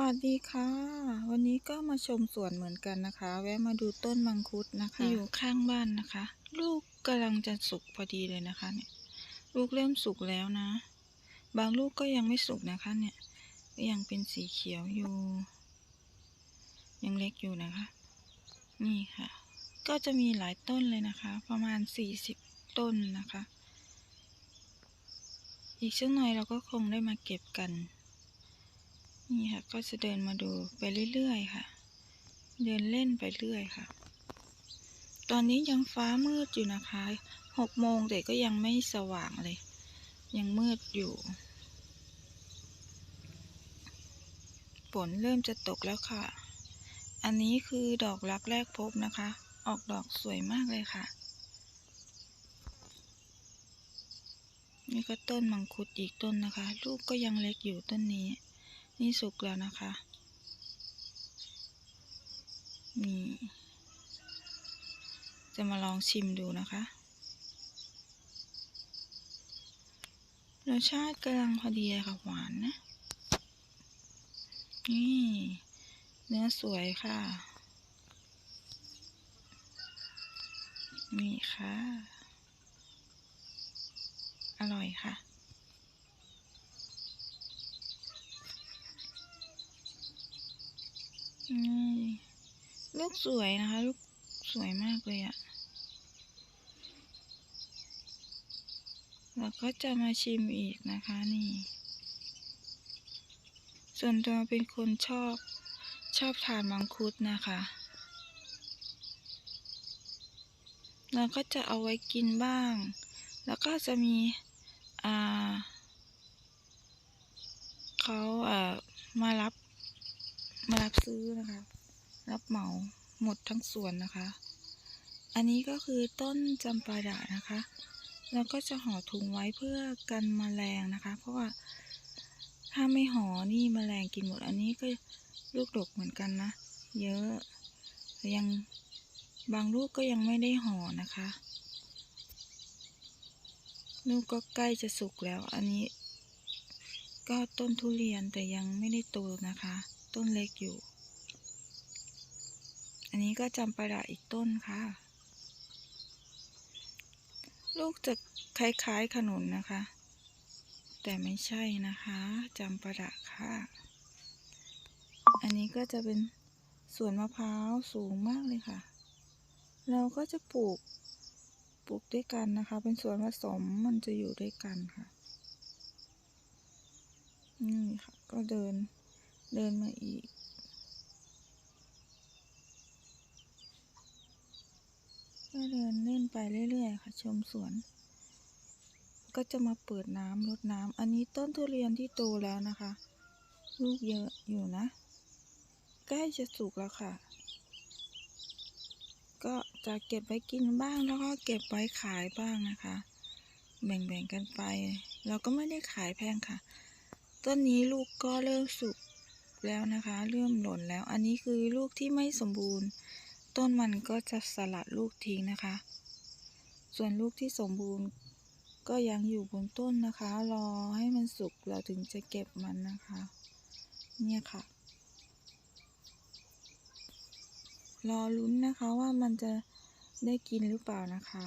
วัสดีค่ะ วันนี้ก็มาชมสวนเหมือนกันนะคะ แวะมาดูต้นมังคุดนะคะ อยู่ข้างบ้านนะคะ ลูกกำลังจะสุกพอดีเลยนะคะ เนี่ย ลูกเริ่มสุกแล้วนะ บางลูกก็ยังไม่สุกนะคะ เนี่ยก็ยังเป็นสีเขียวอยู่ ยังเล็กอยู่นะคะ นี่ค่ะ ก็จะมีหลายต้นเลยนะคะ ประมาณสี่สิบต้นนะคะ อีกสักหน่อยเราก็คงได้มาเก็บกัน นี่ค่ะ ก็จะเดินมาดูไปเรื่อยๆค่ะ เดินเล่นไปเรื่อยค่ะ ตอนนี้ยังฟ้ามืดอยู่นะคะหกโมงแต่ก็ยังไม่สว่างเลย ยังมืดอยู่ฝนเริ่มจะตกแล้วค่ะ อันนี้คือดอกรักแรกพบนะคะ ออกดอกสวยมากเลยค่ะ นี่ก็ต้นมังคุดอีกต้นนะคะ ลูกก็ยังเล็กอยู่ต้นนี้ นี่สุกแล้วนะคะ นี่ จะมาลองชิมดูนะคะ รสชาติกำลังพอดีค่ะหวานนะ นี่ เนื้อสวยค่ะ นี่ค่ะ อร่อยค่ะ นี่ลูกสวยนะคะลูกสวยมากเลยอะเราก็จะมาชิมอีกนะคะนี่ ส่วนตัวเป็นคนชอบชอบทานมังคุดนะคะเราก็จะเอาไว้กินบ้าง แล้วก็จะมี อ่าเขาเอ่อมารับ มารับซื้อนะคะ รับเหมาหมดทั้งสวนนะคะ อันนี้ก็คือต้นจำปาดะนะคะแล้วก็จะห่อถุงไว้เพื่อกันแมลงนะคะ เพราะว่าถ้าไม่ห่อนี่แมลงกินหมด อันนี้ก็ลูกดกเหมือนกันนะ เยอะยังบางลูกก็ยังไม่ได้ห่อนะคะ ลูกก็ใกล้จะสุกแล้ว อันนี้ ก็ต้นทุเรียนแต่ยังไม่ได้โตนะคะ ต้นเล็กอยู่ อันนี้ก็จำปาดะอีกต้นค่ะ ลูกจะคล้ายๆขนุนนะคะ แต่ไม่ใช่นะคะจำปาดะค่ะ อันนี้ก็จะเป็นสวนมะพร้าวสูงมากเลยค่ะ เราก็จะปลูกปลูกด้วยกันนะคะ เป็นสวนผสมมันจะอยู่ด้วยกันค่ะ นี่ค่ะ ก็เดิน เดินมาอีก ก็เดินเล่นไปเรื่อย ๆ ค่ะ ชมสวน ก็จะมาเปิดน้ำรดน้ำอันนี้ต้นทุเรียนที่โตแล้วนะคะ ลูกเยอะอยู่นะ ใกล้จะสุกแล้วค่ะ ก็จะเก็บไว้กินบ้างแล้วก็เก็บไว้ขายบ้างนะคะ แบ่งๆกันไป เราก็ไม่ได้ขายแพงค่ะ ต้นนี้ลูกก็เริ่มสุก แล้วนะคะ เริ่มหล่นแล้ว อันนี้คือลูกที่ไม่สมบูรณ์ ต้นมันก็จะสลัดลูกทิ้งนะคะ ส่วนลูกที่สมบูรณ์ก็ยังอยู่บนต้นนะคะ รอให้มันสุกเราถึงจะเก็บมันนะคะ เนี่ยค่ะ รอลุ้นนะคะว่ามันจะได้กินหรือเปล่านะคะ